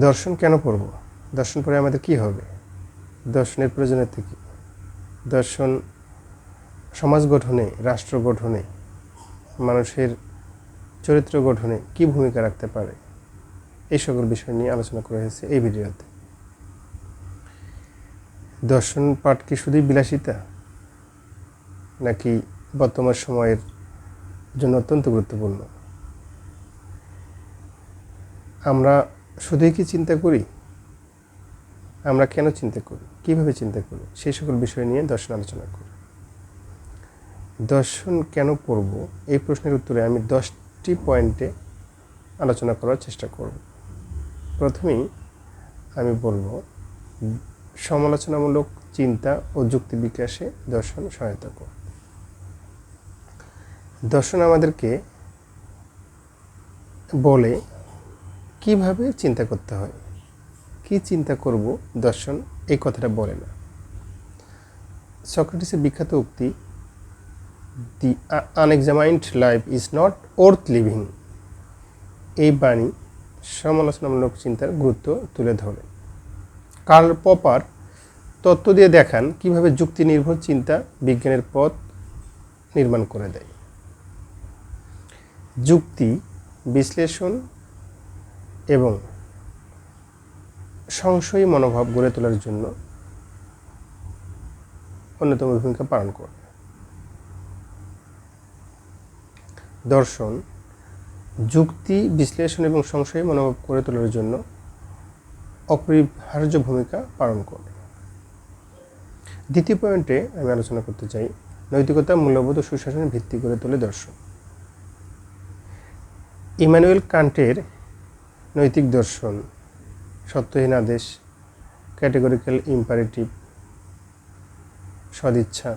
দর্শন কেন পড়ব দর্শন পড়ে আমাদের কি হবে? দর্শনের প্রয়োজনীয়তা কী? দর্শন সমাজ গঠনে, রাষ্ট্র গঠনে, মানুষের চরিত্র গঠনে কি ভূমিকা রাখতে পারে? এই সকল বিষয় নিয়ে আলোচনা করা হয়েছে এই ভিডিওতে। দর্শন পাঠ কি শুধুই বিলাসিতা? নাকি বর্তমান সময়ের জন্য অত্যন্ত গুরুত্বপূর্ণ? আমরা শুধুই কি চিন্তা করি? আমরা কেন চিন্তা করি? কীভাবে চিন্তা করি? সেই সকল বিষয় নিয়ে দর্শন আলোচনা করি। দর্শন কেন পড়ব এই প্রশ্নের উত্তরে আমি দশটি পয়েন্টে আলোচনা করার চেষ্টা করব। প্রথমেই আমি বলব, সমালোচনামূলক চিন্তা ও যুক্তি বিকাশে দর্শন সহায়তা করে। দর্শন আমাদেরকে বলে কীভাবে চিন্তা করতে হয়? কি চিন্তা করব? দর্শন, এই কথাটা বলে না। সক্রেটিসের বিখ্যাত উক্তি the unexamined life is not worth living এই বাণী সমালোচনামূলক চিন্তার গুরুত্ব তুলে ধরে। কার্ল পপার তত্ত্ব দিয়ে দেখান কীভাবে যুক্তি নির্ভর চিন্তা বিজ্ঞানের পথ নির্মাণ করে দেয়। যুক্তি, বিশ্লেষণ এবং সংশয়ী মনোভাব গড়ে তোলার জন্য অন্যতম ভূমিকা পালন করে দর্শন, যুক্তি, বিশ্লেষণ এবং সংশয়ী মনোভাব গড়ে তোলার জন্য অপরিহার্য ভূমিকা পালন করে দ্বিতীয় পয়েন্টে আমি আলোচনা করতে চাই, নৈতিকতা, মূল্যবোধ ও সুশাসনের ভিত্তি করে তোলে দর্শন। ইমানুয়েল কান্টের নৈতিক দর্শন, সত্যহীন আদেশ, ক্যাটেগরিক্যাল ইম্পারেটিভ, সদিচ্ছা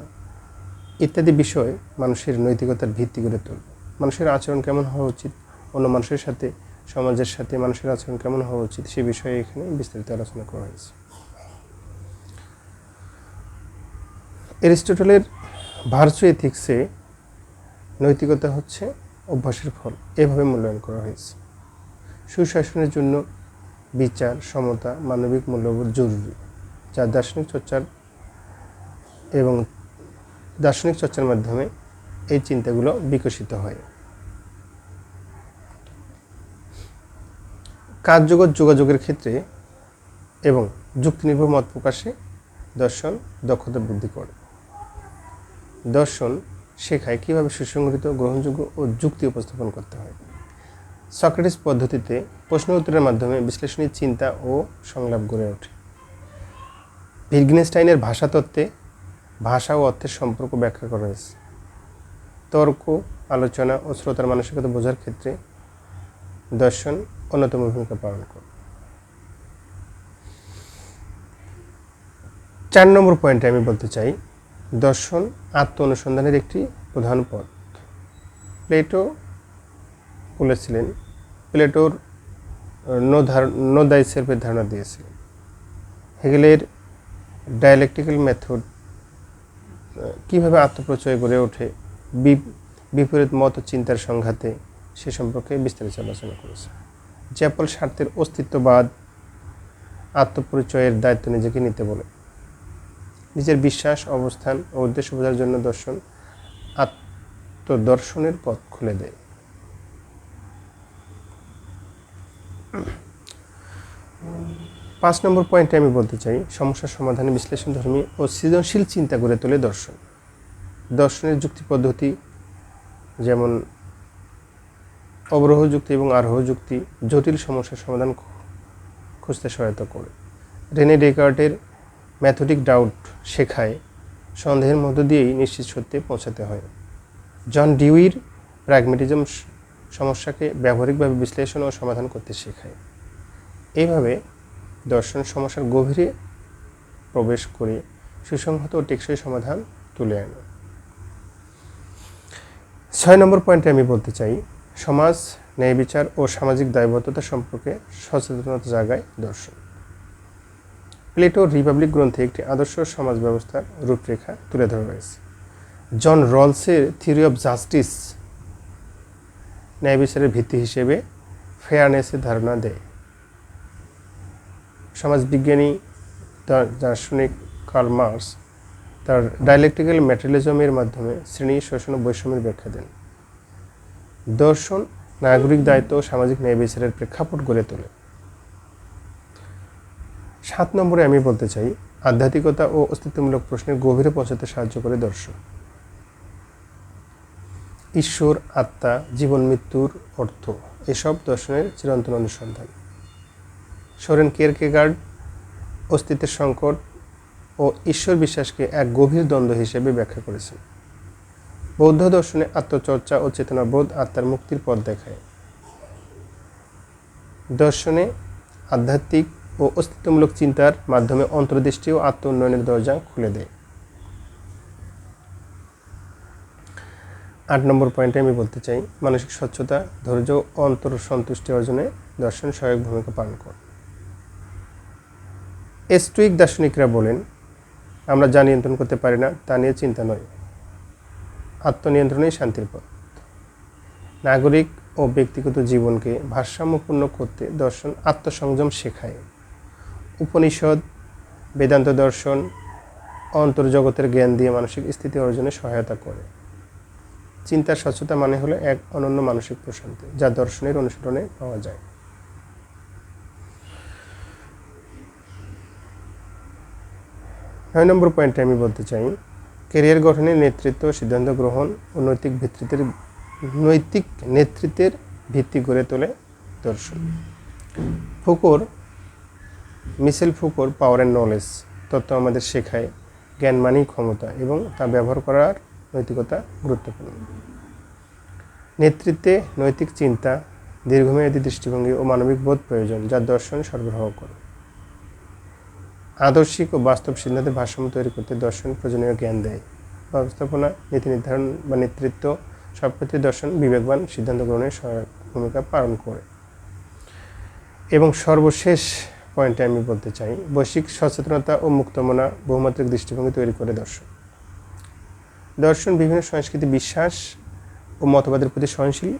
ইত্যাদি বিষয় মানুষের নৈতিকতার ভিত্তি করে তুলবে। মানুষের আচরণ কেমন হওয়া উচিত? অন্য মানুষের সাথে, সমাজের সাথে মানুষের আচরণ কেমন হওয়া উচিত? সে বিষয়ে এখানে বিস্তারিত আলোচনা করা হয়েছে। এরিস্টটলের ভার্চু এথিক্সে নৈতিকতা হচ্ছে অভ্যাসের ফল। এভাবে মূল্যায়ন করা হয়েছে। সুশাসনের জন্য বিচার, সমতা, মানবিক মূল্যবোধ জরুরি। যা দার্শনিক চর্চার এবং দার্শনিক চর্চার মাধ্যমে এই চিন্তাগুলো বিকশিত হয়। কাজজগৎ যোগাযোগের ক্ষেত্রে এবং যুক্তিনির্ভর মত প্রকাশে দর্শন দক্ষতা বৃদ্ধি করে। দর্শন শেখায় কীভাবে সুসংগঠিত, গ্রহণযোগ্য ও যুক্তি উপস্থাপন করতে হয়। সক্রেটিস পদ্ধতিতে প্রশ্ন উত্তরের মাধ্যমে বিশ্লেষণী চিন্তা ও সংলাপ গড়ে ওঠে। ভিগনেস্টাইনের ভাষাতত্ত্বে ভাষা ও অর্থের সম্পর্ক ব্যাখ্যা করা হয়েছে। তর্ক, আলোচনা ও শ্রোতার মানসিকতা বোঝার ক্ষেত্রে দর্শন অন্যতম ভূমিকা পালন করে। চার নম্বর পয়েন্টে আমি বলতে চাই, দর্শন আত্ম অনুসন্ধানের একটি প্রধান পথ। প্লেটো বলেছিলেন, প্লেটোর নো ধার, নো দাই সেলফের ধারণা দিয়েছিলেন। হেগেলের ডায়ালেকটিক্যাল মেথড কীভাবে আত্মপ্রচয় গড়ে ওঠে বিপরীত মত চিন্তার সংঘাতে, সে সম্পর্কে বিস্তারিত আলোচনা করেছে জ্যাপল স্বার্থের অস্তিত্ববাদ আত্মপরিচয়ের দায়িত্ব নিজেকে নিতে বলে। নিজের বিশ্বাস, অবস্থান ও উদ্দেশ্য বোঝার জন্য দর্শন আত্মদর্শনের পথ খুলে দেয়। পাঁচ নম্বর পয়েন্টে আমি বলতে চাই সমস্যার সমাধানে বিশ্লেষণ ধর্মী ও সৃজনশীল চিন্তা করে তোলে দর্শন। দর্শনের যুক্তি পদ্ধতি, যেমন অবরোহ যুক্তি এবং আরোহ যুক্তি, জটিল সমস্যার সমাধান খুঁজতে সহায়তা করে। রেনে ডেকার্টের ম্যাথোডিক ডাউট শেখায়, সন্দেহের মধ্য দিয়েই নিশ্চিত সত্যে পৌঁছাতে হয়। জন ডিউইর প্র্যাগমেটিজম সমস্যাকে ব্যবহারিকভাবে বিশ্লেষণ ও সমাধান করতে শেখায়। এইভাবে দর্শন সমস্যার গভীরে প্রবেশ করে সুসংহত ও টেকসই সমাধান তুলে আনে। ছয় নম্বর পয়েন্টে আমি বলতে চাই, সমাজ, ন্যায় বিচার ও সামাজিক দায়বদ্ধতা সম্পর্কে সচেতনতা জাগায় দর্শন। প্লেটো রিপাবলিক গ্রন্থে একটি আদর্শ সমাজ ব্যবস্থার রূপরেখা তুলে ধরা হয়েছে। জন রলসের থিওরি অফ জাস্টিস ন্যায় বিচারের ভিত্তি হিসেবে ফেয়ারনেসের ধারণা দেয়। সমাজবিজ্ঞানী দার্শনিক কার্ল তার ডায়ালেকটিক্যাল ম্যাটেরিয়ালিজমের মাধ্যমে শ্রেণি, শোষণ ও বৈষম্যের ব্যাখ্যা দেন। দর্শন, নাগরিক দায়িত্ব ও সামাজিক ন্যায় বিচারের প্রেক্ষাপট গড়ে তোলে। সাত নম্বরে আমি বলতে চাই, আধ্যাত্মিকতা ও অস্তিত্বমূলক প্রশ্নের গভীরে পৌঁছাতে সাহায্য করে দর্শন। ঈশ্বর, আত্মা, জীবন, মৃত্যুর অর্থ। এসব দর্শনের চিরন্তন অনুসন্ধান। সোরেন কেরকেগার্ড অস্তিত্বের সংকট ও ঈশ্বর বিশ্বাসকে এক গভীর দ্বন্দ্ব হিসেবে ব্যাখ্যা করেছেন। বৌদ্ধ দর্শনে আত্মচর্চা ও চেতনাবোধ আত্মার মুক্তির পথ দেখায়। দর্শনে আধ্যাত্মিক ও অস্তিত্বমূলক চিন্তার মাধ্যমে অন্তর্দৃষ্টি ও আত্ম উন্নয়নের দরজা খুলে দেয়। আট নম্বর পয়েন্টে আমি বলতে চাই, মানসিক স্বচ্ছতা, ধৈর্য অন্তর সন্তুষ্টি অর্জনে দর্শন সহায়ক ভূমিকা পালন করে এস্টুইক দার্শনিকরা বলেন, আমরা যা নিয়ন্ত্রণ করতে পারি না, তা নিয়ে চিন্তা নয়। আত্মনিয়ন্ত্রণেই শান্তির পথ। নাগরিক ও ব্যক্তিগত জীবনকে ভারসাম্যপূর্ণ করতে দর্শন আত্মসংযম শেখায়। উপনিষদ, বেদান্ত দর্শন, অন্তর্জগতের জ্ঞান দিয়ে মানসিক স্থিতি অর্জনে সহায়তা করে। চিন্তার স্বচ্ছতা মানে হলো এক অনন্য মানসিক প্রশান্তি, যা দর্শনের অনুসরণে পাওয়া যায়। নয় নম্বর পয়েন্টে আমি বলতে চাই, ক্যারিয়ার গঠনে নেতৃত্ব, সিদ্ধান্ত গ্রহণ ও নৈতিক ভিত্তিতের, নৈতিক নেতৃত্বের ভিত্তি গড়ে তোলে দর্শন। ফুকোর মিসেল ফুকোর পাওয়ার অ্যান্ড নলেজ, তত্ত্ব আমাদের শেখায় জ্ঞান মানেই ক্ষমতা এবং তা ব্যবহার করার নৈতিকতা গুরুত্বপূর্ণ। নেতৃত্বে নৈতিক চিন্তা, দীর্ঘমেয়াদী দৃষ্টিভঙ্গি ও মানবিক বোধ প্রয়োজন যা দর্শন সরবরাহ করে। আদর্শিক ও বাস্তব সিদ্ধান্তের ভারসাম্য তৈরি করতে দর্শন প্রয়োজনীয় জ্ঞান দেয়। ব্যবস্থাপনা, নীতি নির্ধারণ বা নেতৃত্ব সব ক্ষেত্রে দর্শন বিবেকবান সিদ্ধান্ত গ্রহণের সহায়ক ভূমিকা পালন করে। এবং সর্বশেষ পয়েন্টে আমি বলতে চাই, বৈশ্বিক সচেতনতা ও মুক্তমনা বহুমাত্রিক দৃষ্টিভঙ্গি তৈরি করে দর্শন। দর্শন, বিভিন্ন সংস্কৃতি বিশ্বাস ও মতবাদের প্রতি সহনশীল,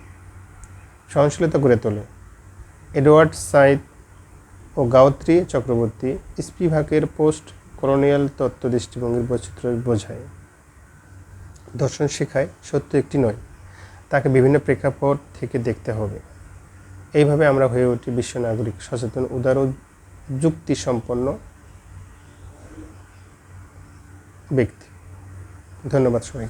সহনশীলতা গড়ে তোলে। এডওয়ার্ড সাইদ ও গায়ত্রী চক্রবর্তী স্পিভাকের পোস্ট কলোনিয়াল তত্ত্ব দৃষ্টিভঙ্গির বৈচিত্র্য বোঝায়। দর্শন শেখায় সত্য একটি নয়, তাকে বিভিন্ন প্রেক্ষাপট থেকে দেখতে হবে। এইভাবে আমরা হয়ে উঠি বিশ্ব নাগরিক সচেতন, উদার ও যুক্তিসম্পন্ন ব্যক্তি। ধন্যবাদ সবাই